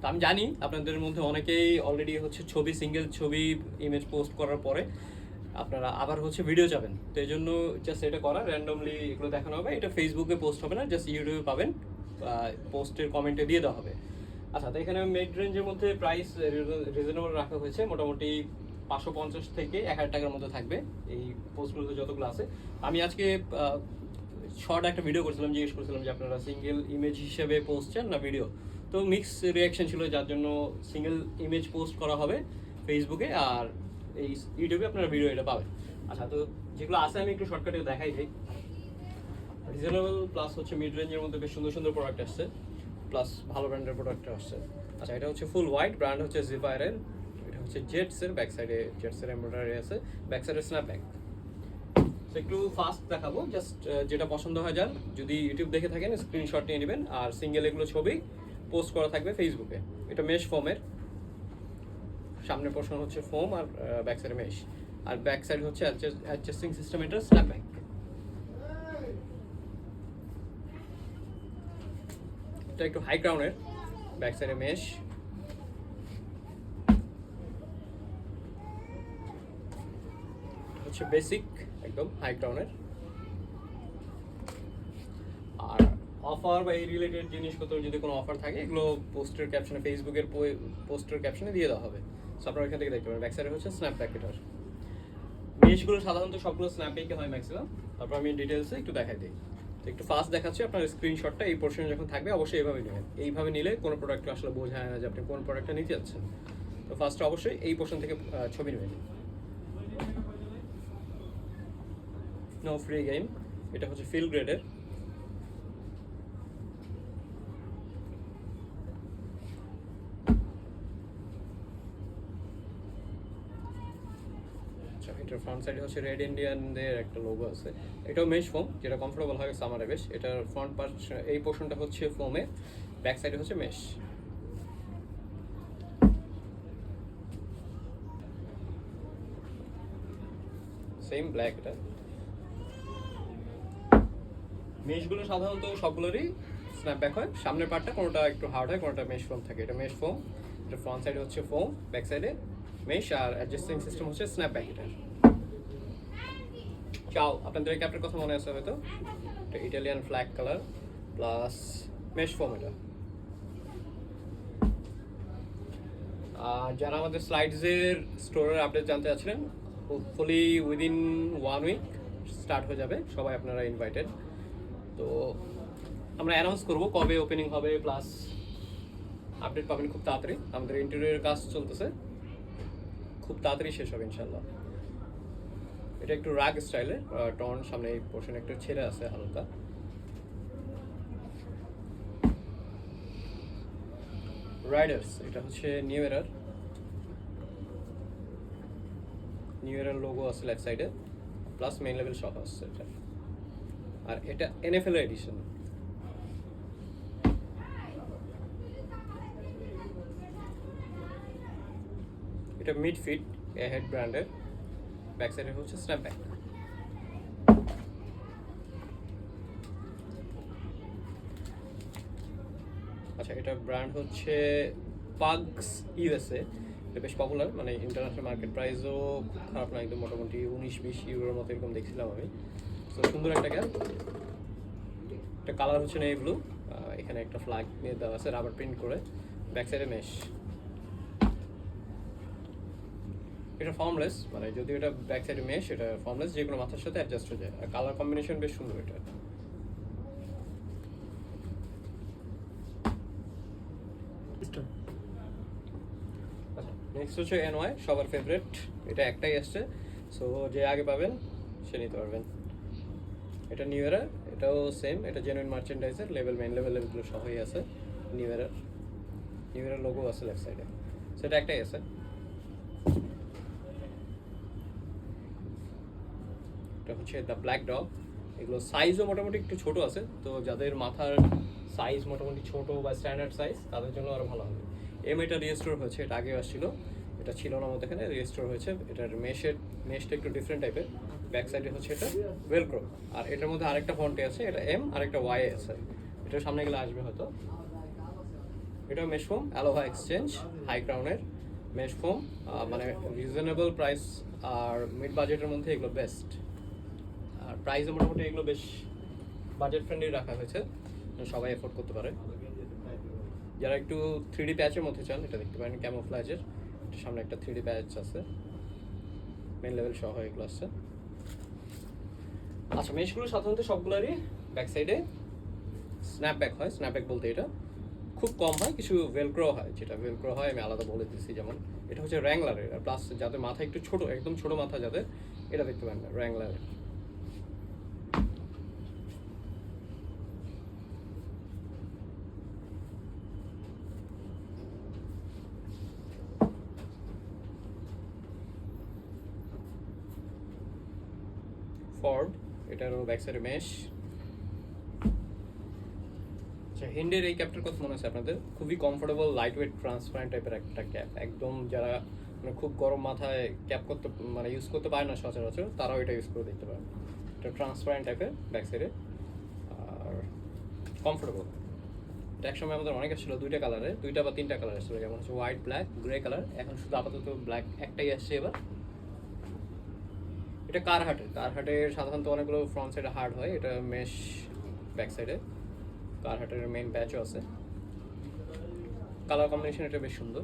তো আমি জানি আপনাদের মধ্যে অনেকেই অলরেডি হচ্ছে ছবি সিঙ্গেল ছবি ইমেজ পোস্ট করার পরে আপনারা আবার হচ্ছে ভিডিও যাবেন তো এই জন্য জাস্ট এটা করা র্যান্ডমলি এগুলো দেখানো হবে। এটা ফেসবুকে পোস্ট হবে না জাস্ট ইউটিউবে পাবেন। পোস্টের কমেন্টে দিয়ে দেওয়া হবে। আচ্ছা তো এখানে মিড রেঞ্জের মধ্যে প্রাইস রিজনেবল রাখা হয়েছে। মোটামুটি পাঁচশো পঞ্চাশ থেকে এক হাজার টাকার মধ্যে থাকবে এই পোস্টগুলোতে যতগুলো আছে। আমি আজকে শর্ট একটা ভিডিও করছিলাম, জিজ্ঞেস করছিলাম যে আপনারা সিঙ্গেল ইমেজ হিসেবে পোস্ট চান না ভিডিও তো মিক্স রিয়াকশন ছিল, যার জন্য সিঙ্গেল ইমেজ পোস্ট করা হবে ফেসবুকে আর এই ইউটিউবে আপনারা ভিডিও এটা পাবেন। আচ্ছা তো যেগুলো আছে আমি একটু শর্টকাটে দেখাই দিই। রিজনেবল প্লাস হচ্ছে মিড রেঞ্জের মধ্যে বেশ সুন্দর সুন্দর প্রোডাক্ট আসছে প্লাস ভালো ব্র্যান্ডের প্রোডাক্ট আসছে। আচ্ছা এটা হচ্ছে ফুল হোয়াইট ব্র্যান্ড হচ্ছে জিপায়ারের এটা হচ্ছে জেটসের ব্যাক সাইডে জেটসের এমব্রয়ডারি আছে ব্যাক সাইডে স্ন্যাপব্যাক একটু ফাস্ট দেখাবো জাস্ট যেটা পছন্দ হয় যার, যদি ইউটিউব দেখে থাকেন স্ক্রিনশট নিয়ে নেবেন, আর সিঙ্গেল এগুলো ছবি পোস্ট করা থাকবে ফেসবুকে। এটা মেশ ফোমের। সামনের পোর্শন হচ্ছে ফোম আর ব্যাক সাইডে মেশ আর ব্যাক সাইড হচ্ছে অ্যাডজাস্টিং সিস্টেম এটা স্ন্যাপ ব্যাক এটা একটু হাই ক্রাউনের ব্যাক সাইডে মেশ হচ্ছে বেসিক একদম হাই ক্রাউনের আর অফার বা এই রিলেটেড জিনিসপত্র যদি কোনো অফার থাকে, এগুলো পোস্টের ক্যাপশনে ফেসবুকের পোস্টের ক্যাপশনে দিয়ে দেওয়া হবে। সো আপনারা এখান থেকে দেখতে পারেন। ব্যাক সাইডে হচ্ছে স্ন্যাপ প্যাকেটার জিনিসগুলো সাধারণত সবগুলো স্ন্যাপেকে হয় ম্যাক্সিমাম তারপর আমি ডিটেলসে একটু দেখাই দিই। তো একটু ফাস্ট দেখাচ্ছি, আপনার স্ক্রিনশটটা এই পোর্শনে যখন থাকবে, অবশ্যই এইভাবে নেবেন। এইভাবে নিলে কোনো প্রোডাক্ট আসলে বোঝা বোঝায় না যে আপনি কোন প্রোডাক্টটা নিতে যাচ্ছেন। তো ফার্স্টে অবশ্যই এই পোর্শন থেকে ছবি নেবেন। নো ফ্রি গেম এটা হচ্ছে ফিল গ্রেডের আচ্ছা এটার ফ্রন্ট সাইডে হচ্ছে রেড ইন্ডিয়ানদের একটা লোগো আছে। এটাও মেশ ফোম যেটা কমফোর্টেবল হবে সামারে বেশ। এটার ফ্রন্ট পার্ট এই পোর্শনটা হচ্ছে ফোমে ব্যাক সাইডে হচ্ছে মেশ সেম ব্ল্যাক এটা। মেশগুলো সাধারণত সবগুলোরই স্ন্যাপব্যাক হয়। সামনের পার্টটা কোনোটা একটু হার্ড হয়, কোনোটা মেশ ফোম থাকে। এটা মেশ ফোম এটা ফ্রন্ট সাইডে হচ্ছে ফোম ব্যাক সাইডে মেশ আর অ্যাডজাস্টিং সিস্টেম হচ্ছে স্ন্যাপব্যাক এটা। চাও, আপনাদের ক্যাপটার কথা মনে আছে হয়তো? এটা Italian flag colour plus mesh foam এটা। আর যারা আমাদের স্লাইডসের স্টোরের আপডেট জানতে চাচ্ছিলেন hopefully within one week start হয়ে যাবে, সবাই আপনারা ইনভাইটেড তো আমরা অ্যানাউন্স করব কবে ওপেনিং হবে প্লাস আপডেট পাবেন খুব তাড়াতাড়ি। আমাদের ইন্টেরিয়র কাজ চলতেছে। খুব তাড়াতাড়ি শেষ হবে ইনশাল্লাহ এটা একটু রাগ স্টাইলের টন সামনে এই পোর্শন একটু ছেড়ে আছে হালকা। রাইডার্স এটা হচ্ছে new error new error logo আছে লেফট সাইডে প্লাস মেইন লেভেল শপ আসছে এটা। আর এটা এনএফএল এডিশন এটা মিড ফিট এ হেড ব্র্যান্ডের ব্যাক সাইডে হচ্ছে স্ন্যাপব্যাক আচ্ছা এটা ব্র্যান্ড হচ্ছে পাগস ইউএসএ। এটা বেশ পপুলার মানে ইন্টারন্যাশনাল মার্কেট প্রাইসও খুব খারাপ না, একদম মোটামুটি উনিশ, বিশ ইউরোর মতো এরকম দেখছিলাম আমি। তো সুন্দর একটা গ্যাল একটা কালার হচ্ছে নেই ব্লু এখানে একটা ফ্ল্যাগ নিয়ে দেওয়া আছে রাবার প্রিন্ট করে। ব্যাক সাইডে মেশ এটা ফর্মলেস মানে যদি এটা ব্যাক সাইডে মেশ এটা ফর্মলেস যে কোনো মাথার সাথে অ্যাডজাস্ট হয়ে যায়। আর কালার কম্বিনেশন বেশ সুন্দর এটা। নেক্সট হচ্ছে এনওয়াই সবার ফেভারিট এটা একটাই আসছে। সো যে আগে পাবেন সে নিতে পারবেন। এটা নিউ ইয়ার এটাও সেম এটা genuine merchandiser level main level লেভেলগুলো সবই আছে new year new year logo আছে লেফট সাইডে সেটা একটাই আছে। এটা হচ্ছে দ্য ব্ল্যাক ডগ এগুলো সাইজও মোটামুটি একটু ছোট আছে, তো যাদের মাথার সাইজ মোটামুটি ছোট বা স্ট্যান্ডার্ড সাইজ তাদের জন্য আরও ভালো হবে। এম এটা রিস্টোর হয়েছে, এটা আগে আসছিল। এটা ছিল না আমাদের এখানে রিস্টোর হয়েছে। এটার মেশের, মেশটা একটু ডিফারেন্ট টাইপের ব্যাক সাইডে হচ্ছে এটা ওয়েলক্রো আর এটার মধ্যে আরেকটা ফন্টে আছে, এটা এম আর একটা ওয়াই আছে। এটা সামনে গেলে আসবে হয়তো। এটা মেশ ফোম অ্যালোভা এক্সচেঞ্জ হাই ক্রাউনের মেশ ফোম মানে রিজনেবল প্রাইস আর মিড বাজেটের মধ্যে এগুলো বেস্ট প্রাইসও মোটামুটি এগুলো বেশ বাজেট ফ্রেন্ডলি রাখা হয়েছে। সবাই এফোর্ড করতে পারে। যারা একটু থ্রি ডি প্যাচের মধ্যে চান, এটা দেখতে পারেন ক্যামোফ্লাজের সামনে একটা থ্রি ডি প্যাচ আছে। মেন লেভেল সহ এগুলো আছে। আচ্ছা মেশগুলো সাধারণত সবগুলোরই ব্যাক সাইডে স্ন্যাপব্যাক হয়। স্ন্যাপব্যাক বলতে এটা। খুব কম হয়, কিছু ভেলক্রো হয়, যেটা ভেলক্রো হয়, আমি আলাদা বলে দিচ্ছি যেমন। এটা হচ্ছে র্যাংলারের প্লাস যাদের মাথা একটু ছোট, একদম ছোট মাথা যাদের, এটা দেখতে পারেন র্যাংলারের ফর্ড এটারও ব্যাক সাইডে মেশ আচ্ছা হিন্ডের এই ক্যাপটার কথা মনে আছে আপনাদের? খুবই কমফোর্টেবল লাইট ওয়েট ট্রান্সপারেন্ট টাইপের একটা ক্যাপ একদম যারা মানে খুব গরম মাথায় ক্যাপ করতে মানে ইউজ করতে পারে না সচরাচর, তারাও এটা ইউজ করে দেখতে পারে এটা ট্রান্সপারেন্ট টাইপের ব্যাক সাইডে আর কমফোর্টেবল এটা একসময় আমাদের অনেক ছিল দুইটা কালারে দুইটা বা তিনটা কালার ছিল। যেমন হচ্ছে হোয়াইট ব্ল্যাক গ্রে কালার এখন শুধু আপাতত ব্ল্যাক একটাই আসছে এবার। এটা কার হাটের কার হাটের সাধারণত অনেকগুলো ফ্রন্ট সাইডে হার্ড হয়। এটা মেশ ব্যাক সাইডে কার হাটের মেইন প্যাচও আছে। কালার কম্বিনেশন এটা বেশ সুন্দর।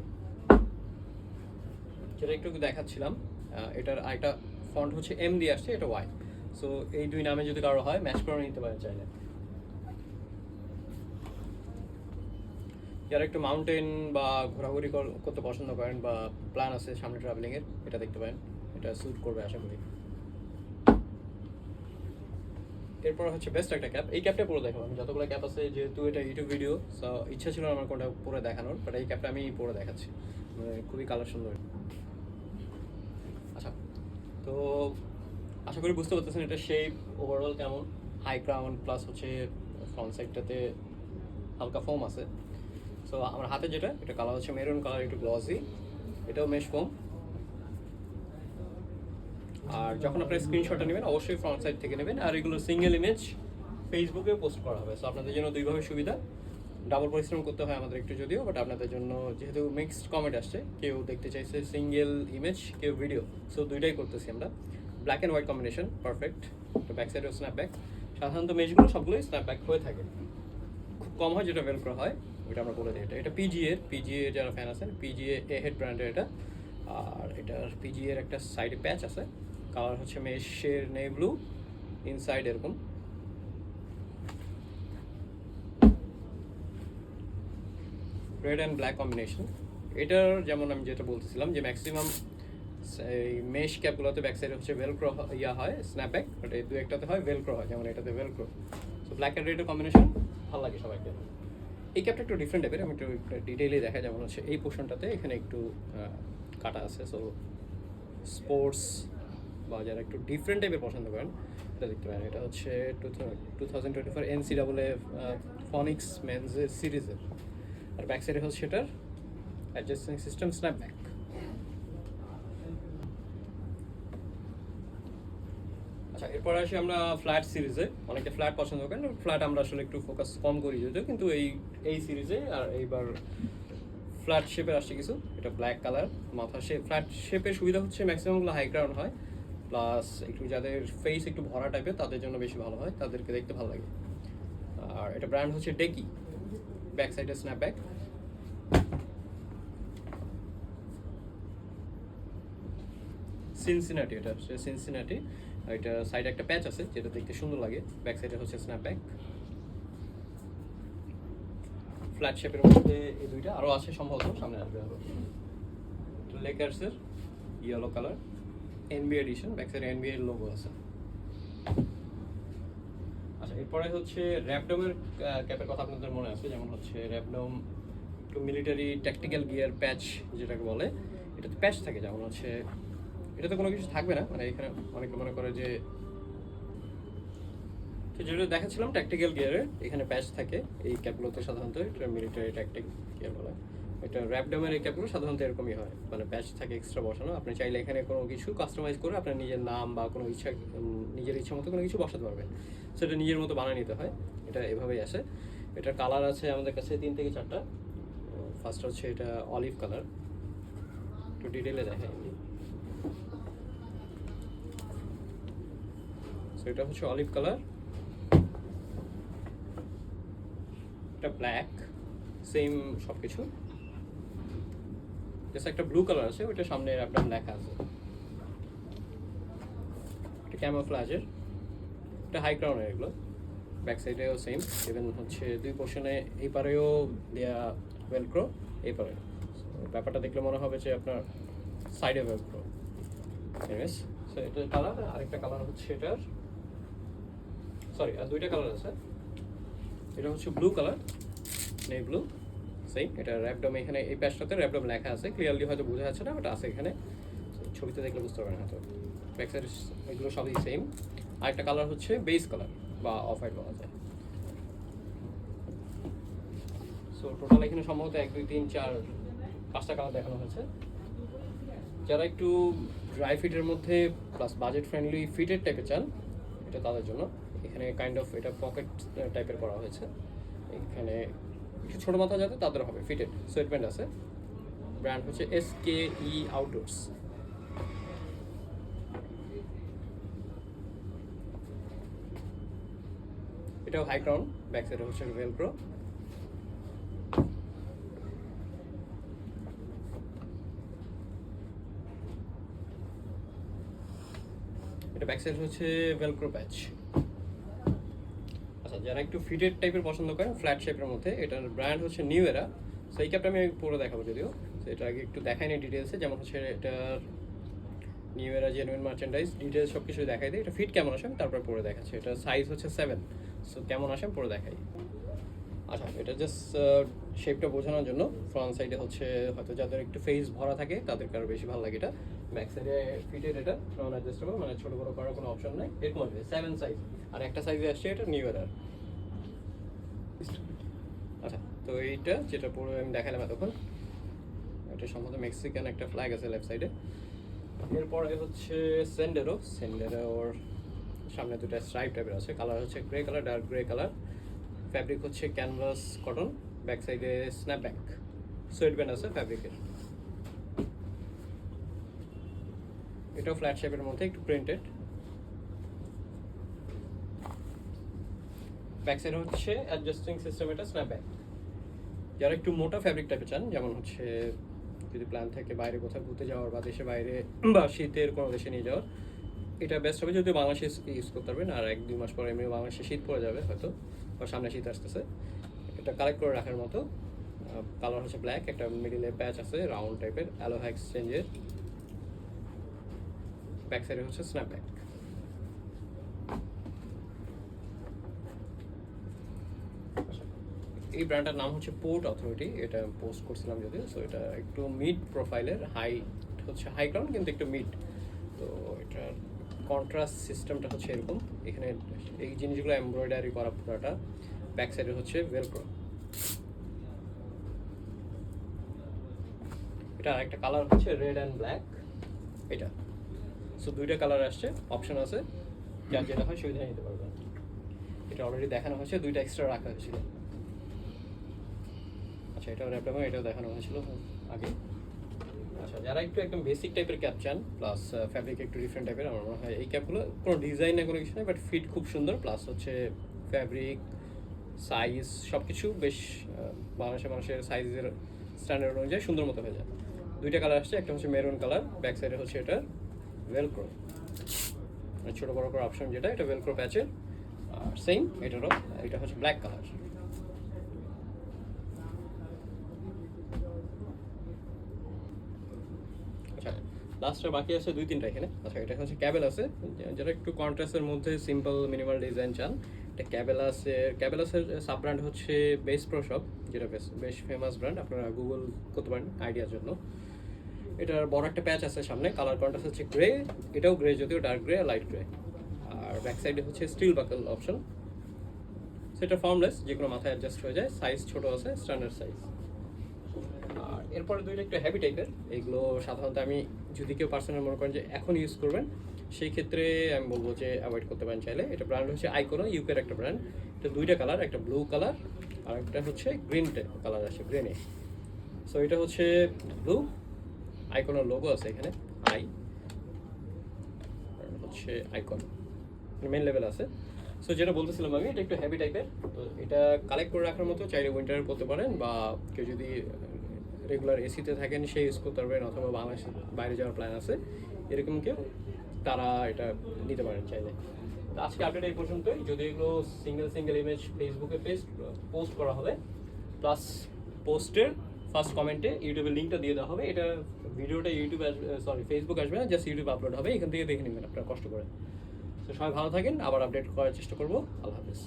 যেটা একটু দেখাচ্ছিলাম এটার আরেকটা ফন্ট হচ্ছে এম দিয়ে আসছে, এটা ওয়াই সো এই দুই নামে যদি কারও হয় ম্যাচ করে নিতে পারেন চাইলে। যারা একটু মাউন্টেন বা ঘোরাঘুরি করতে পছন্দ করেন বা প্ল্যান আছে সামনে ট্রাভেলিংয়ের এটা দেখতে পারেন। এটা স্যুট করবে, আশা করি। এরপর হচ্ছে বেস্ট একটা ক্যাপ এই ক্যাপটা পুরো দেখাবো। আমি যতগুলো ক্যাপ আছে, যেহেতু এটা ইউটিউব ভিডিও সো ইচ্ছা ছিল আমার কোনটা পুরো দেখানোর বাট এই ক্যাপটা আমি পুরো দেখাচ্ছি। মানে খুবই কালার সুন্দর। আচ্ছা তো আশা করি বুঝতে পারতেছেন এটা শেপ ওভারঅল কেমন। হাই ক্রাউন প্লাস হচ্ছে ফ্রন্ট সাইডটাতে হালকা ফোম আছে। সো আমার হাতে যেটা, এটা কালার হচ্ছে মেরুন কালার একটু গ্লসি এটাও মেশ ফোম আর যখন আপনার স্ক্রিনশটটা নেবেন, অবশ্যই ফ্রন্ট সাইড থেকে নেবেন। আর এগুলো সিঙ্গেল ইমেজ ফেসবুকে পোস্ট করা হবে। সো আপনাদের জন্য দুইভাবে সুবিধা। ডাবল পরিশ্রম করতে হয় আমাদের একটু যদিও বাট আপনাদের জন্য যেহেতু মিক্সড কমেন্ট আসছে, কেউ দেখতে চাইছে সিঙ্গেল ইমেজ কেউ ভিডিও সো দুইটাই করতেছি আমরা। Black and white combination perfect তো ব্যাক সাইডেও স্ন্যাপব্যাক সাধারণত মেজগুলো সবগুলোই স্ন্যাপব্যাক হয়ে থাকে। খুব কম হয় যেটা বেল করা হয়, ওইটা আমরা বলে দিই। এটা এটা পিজিএ পিজিএ যারা ফ্যান আছেন পিজিএ এ হেড ব্র্যান্ডের এটা। আর এটার পিজিএ এর একটা সাইডে প্যাচ আছে। কালার হচ্ছে মেশের নেই ব্লু ইনসাইড এরকম। রেড অ্যান্ড ব্ল্যাক কম্বিনেশন এটার যেমন আমি যেটা বলতেছিলাম যে ম্যাক্সিমাম এই মেশ ক্যাপগুলোতে ব্যাক সাইডে হচ্ছে ভেলক্রো ইয়া হয় স্ন্যাপব্যাক বাট এই দু একটাতে হয় ভেলক্রো হয়, যেমন এটাতে ভেলক্রো সো ব্ল্যাক অ্যান্ড রেডের কম্বিনেশন ভালো লাগে সবাইকে। এই ক্যাপটা একটু ডিফারেন্ট টাইপের আমি একটু ডিটেইলে দেখা যেমন হচ্ছে এই পোর্শনটাতে এখানে একটু কাটা আছে। সো স্পোর্টস বা যারা একটু ডিফারেন্ট টাইপের পছন্দ করেন এটা দেখতে পারেন। এটা হচ্ছে two thousand twenty four N C double A Phoenix মেন্সের সিরিজের আর ব্যাক সাইডে হচ্ছে এটার অ্যাডজাস্টিং সিস্টেম স্ন্যাপব্যাক আচ্ছা এরপর আসি আমরা ফ্ল্যাট সিরিজে অনেকে ফ্ল্যাট পছন্দ করেন ফ্ল্যাট আমরা আসলে একটু ফোকাস কম করি যদিও, কিন্তু এই এই সিরিজে আর এইবার ফ্ল্যাট শেপের আসছে কিছু। এটা ব্ল্যাক কালার মাথা শেপ ফ্ল্যাট শেপের সুবিধা হচ্ছে ম্যাক্সিমামগুলো হাই ক্রাউন হয়। প্লাস একটু যাদের ফেস একটু ভরা টাইপের তাদের জন্য বেশি ভালো হয়, তাদেরকে দেখতে ভালো লাগে। আর এটা ব্র্যান্ড হচ্ছে ডেকি ব্যাক সাইডে স্ন্যাপব্যাক সিনসিনাটি এটা হচ্ছে সিনসিনাটি এটা সাইডে একটা প্যাচ আছে, যেটা দেখতে সুন্দর লাগে। ব্যাক সাইডে হচ্ছে স্ন্যাপব্যাক ফ্ল্যাট শেপের মধ্যে এই দুইটা। আরও আছে সম্ভবত, সামনে আসবে আরও লেকার্সের yellow colour NBA edition back সাইডে এনবিএ লোগো আছে আচ্ছা এরপরে হচ্ছে র্যাপডমের ক্যাপের কথা আপনাদের মনে আছে, যেমন হচ্ছে র্যাপডম একটু মিলিটারি ট্যাকটিক্যাল গিয়ার প্যাচ যেটাকে বলে, এটাতে প্যাচ থাকে, যেমন হচ্ছে, এটাতে কোনো কিছু থাকবে না মানে এখানে অনেকে মনে করে যে, তো যেটা দেখাচ্ছিলাম ট্যাকটিক্যাল গিয়ারে এখানে প্যাচ থাকে, এই ক্যাপগুলোতে সাধারণত এটা মিলিটারি ট্যাকটিক গিয়ার বলা। এটা র্যাপডমের এই ক্যাপগুলো সাধারণত এরকমই হয়। মানে প্যাচ থাকে এক্সট্রা বসানো, আপনি চাইলে এখানে কোনো কিছু কাস্টমাইজ করে আপনার নিজের নাম বা কোনো ইচ্ছা নিজের ইচ্ছা মতো কোনো কিছু বসাতে পারবেন। সেটা নিজের মতো বানিয়ে নিতে হয়। এটা এভাবেই আসে। এটার কালার আছে আমাদের কাছে তিন থেকে চারটা। ফার্স্ট হচ্ছে এটা অলিভ কালার একটু ডিটেলে দেখাই সো এটা হচ্ছে অলিভ কালার এটা ব্ল্যাক সেম সব কিছু জাস্ট একটা ব্লু কালার আছে, ওইটা সামনে আপনার লেখা আছে। এটা ক্যামোফ্লাজের এটা হাই ক্রাউনের এগুলো। ব্যাক সাইডেও সেম ইভেন হচ্ছে দুই পোর্শনে এই পারেও দেয়া ওয়েলক্রো এই পারে। ব্যাপারটা দেখলে মনে হবে যে আপনার সাইডে ওয়েলক্রো এনিওয়েজ সো এটা কালার আরেকটা কালার হচ্ছে এটার। সরি আর দুইটা কালার আছে। এটা হচ্ছে ব্লু কালার নেই ব্লু সেম এটা র্যাপডম এখানে, এই প্যাচটাতে র্যাপডম লেখা আছে ক্লিয়ারলি হয়তো বোঝা যাচ্ছে না বাট আছে এখানে। ছবিতে দেখলে বুঝতে পারবেন হয়তো। ব্যাক এগুলো সবই সেম আরেকটা কালার হচ্ছে বেস কালার বা অফ হোয়াইট বলা যায়। সো টোটাল এখানে সম্ভবত এক, দুই, তিন, চার, পাঁচটা কালার দেখানো হয়েছে। যারা একটু ড্রাই ফিটের মধ্যে প্লাস বাজেট ফ্রেন্ডলি ফিটেড টাইপের চান, এটা তাদের জন্য। এখানে কাইন্ড অফ এটা পকেট টাইপের করা হয়েছে। এখানে একটু ছোটো মাথা যাতে তাদের হবে ফিটেড সোয়েট প্যান্ট আছে। ব্র্যান্ড হচ্ছে এস কে ই আউটডোরস এটাও হাই ক্রাউন ব্যাক সাইড হচ্ছে ভেলক্রো এটা ব্যাক সাইড হচ্ছে ভেলক্রো প্যাচ যারা একটু ফিটেড টাইপের পছন্দ করেন ফ্ল্যাট শেপের মধ্যে, এটার ব্র্যান্ড হচ্ছে নিউ এরা সো এই ক্যাপটা আমি পরে দেখাবো যদিও। তো এটা আগে একটু দেখাই নি ডিটেলসে যেমন হচ্ছে এটার নিউ এরা জেনুইন মার্চেন্ডাইজ ডিটেলস সব কিছু দেখাই দিই। এটা ফিট কেমন আসে আমি তারপর পরে দেখাচ্ছি। এটা সাইজ হচ্ছে সেভেন সো কেমন আসে পরে দেখাই। আচ্ছা এটা জাস্ট শেপটা বোঝানোর জন্য। ফ্রন্ট সাইডে হচ্ছে হয়তো যাদের একটু ফেস ভরা থাকে, তাদেরকে আরও বেশি ভালো লাগে এটা। ব্যাক সাইডে ফিটেড এটা নন অ্যাডজাস্টেবল মানে ছোট বড় করার কোনো অপশন নাই। এরকম আসবে সেভেন সাইজ আর একটা সাইজে আসছে এটা নিউ এরার তো এইটা যেটা পুরো আমি দেখালাম এতক্ষণ, এটা সম্ভবত মেক্সিকান একটা ফ্ল্যাগ আছে লেফট সাইডে এরপরে হচ্ছে সেন্ডেরো সেন্ডেরো ওর সামনে দুটো স্ট্রাইপ টাইপের আছে। কালার হচ্ছে grey colour dark grey colour fabric হচ্ছে ক্যানভাস কটন ব্যাক সাইডে স্ন্যাপব্যাক সোয়েট ব্যান্ড আছে ফ্যাব্রিকের এটাও ফ্ল্যাট শেপের মধ্যে, একটু প্রিন্টেড ব্যাক সাইড হচ্ছে অ্যাডজাস্টিং সিস্টেম এটা স্ন্যাপব্যাক যারা একটু মোটা ফ্যাব্রিক টাইপের চান, যেমন হচ্ছে যদি প্ল্যান থাকে বাইরে কোথাও ঘুরতে যাওয়ার বা দেশে বাইরে বা শীতের কোনো দেশে নিয়ে যাওয়ার, এটা বেস্ট হবে যদি বাংলাদেশে ইউজ করতে পারবেন। আর এক দুই মাস পরে এমনি বাংলাদেশে শীত পড়ে যাবে হয়তো, বা সামনে শীত আসতেছে। এটা কালেক্ট করে রাখার মতো। কালার হচ্ছে ব্ল্যাক একটা মিডিলে প্যাচ আছে রাউন্ড টাইপের অ্যালোহা এক্সচেঞ্জের ব্যাক সাইডে হচ্ছে স্ন্যাপব্যাক এই ব্র্যান্ডটার নাম হচ্ছে পোর্ট অথরিটি এটা পোস্ট করছিলাম যদিও সো এটা একটু মিড প্রোফাইলের হাইট হচ্ছে হাই গ্রাউন্ড কিন্তু একটু মিড তো এটার কন্ট্রাস্ট সিস্টেমটা হচ্ছে এরকম। এখানে এই জিনিসগুলো এমব্রয়ডারি করা পুরোটা ব্যাক সাইডে হচ্ছে ওয়েলক্রো এটা একটা কালার হচ্ছে রেড অ্যান্ড ব্ল্যাক এটা। সো দুইটা কালার আসছে অপশন আছে। যার যেটা হয় সুবিধা নিতে পারবেন। এটা অলরেডি দেখানো হয়েছে, দুইটা এক্সট্রা রাখা হয়েছিল। আচ্ছা এটাও র্যাপটাপে এটাও দেখানো হয়েছিল আগে। আচ্ছা যারা একটু একদম বেসিক টাইপের ক্যাপ চান প্লাস ফ্যাব্রিক একটু ডিফারেন্ট টাইপের আমার মনে হয় এই ক্যাপগুলো কোনো ডিজাইন না কোনো কিছু নেই বাট ফিট খুব সুন্দর প্লাস হচ্ছে ফ্যাব্রিক সাইজ সব কিছু বেশ বাংলাদেশের মানুষের সাইজের স্ট্যান্ডার্ড অনুযায়ী সুন্দর মতো হয়ে যায়। দুইটা কালার আসছে, একটা হচ্ছে মেরুন কালার ব্যাক সাইডে হচ্ছে এটা ওয়েলক্রো ছোটো বড় করে অপশন যেটা, এটা ওয়েলক্রো প্যাচের আর সেম এটারও, এটা হচ্ছে ব্ল্যাক কালার আচ্ছা লাস্টে বাকি আছে দুই তিনটা এখানে। আচ্ছা এটা হচ্ছে ক্যাবেল আছে। যেটা একটু কন্ট্রাস্টের মধ্যে সিম্পল মিনিমাল ডিজাইন চান। এটা ক্যাবেলাসের ক্যাবেলাসের সাব ব্র্যান্ড হচ্ছে বেস প্রো শপ যেটা বেশ বেশ ফেমাস ব্র্যান্ড আপনারা গুগল করতে পারেন আইডিয়ার জন্য। এটার বড় একটা প্যাচ আছে সামনে। কালার কন্ট্রাস্ট হচ্ছে গ্রে এটাও গ্রে যদিও ডার্ক গ্রে লাইট গ্রে আর ব্যাক সাইডে হচ্ছে স্টিল বাকল অপশন সেটা ফর্মলেস যে কোনো মাথায় অ্যাডজাস্ট হয়ে যায়। সাইজ ছোট আছে স্ট্যান্ডার্ড সাইজ আর এরপরে দুইটা একটু হ্যাভি টাইপের এগুলো সাধারণত আমি যদি কেউ পার্সোনাল মনে করেন যে এখন ইউজ করবেন, সেই ক্ষেত্রে আমি বলব যে অ্যাভয়েড করতে পারেন চাইলে। এটা ব্র্যান্ড হচ্ছে আইকোনো ইউকের একটা ব্র্যান্ড এটা দুইটা কালার একটা ব্লু কালার আর একটা হচ্ছে গ্রিন কালার আছে গ্রেনে সো এটা হচ্ছে ব্লু আইকনের লোগো আছে এখানে আই হচ্ছে আইকন মেন লেভেল আছে। সো যেটা বলতেছিলাম আমি এটা একটু হেভি টাইপের তো এটা কালেক্ট করে রাখার মতো চাইলে উইন্টার করতে পারেন, বা কেউ যদি রেগুলার এসিতে থাকেন, সে ইউজ করতে পারবেন, অথবা বাংলাদেশের বাইরে যাওয়ার প্ল্যান আছে, এরকম কেউ, তারা এটা নিতে পারেন চাইলে। তো আজকে আপডেট এই পর্যন্তই। যদি এগুলো সিঙ্গেল সিঙ্গেল ইমেজ ফেসবুকে পেস্ট পোস্ট করা হবে প্লাস পোস্টের ফার্স্ট কমেন্টে ইউটিউবের লিঙ্কটা দিয়ে দেওয়া হবে। এটা ভিডিওটা ইউটিউব সরি ফেসবুক আসবে না জাস্ট ইউটিউবে আপলোড হবে। এখান থেকে দেখে নেবেন আপনারা কষ্ট করে। তো সবাই ভালো থাকেন আবার আপডেট করার চেষ্টা করব। আল্লাহ হাফিজ।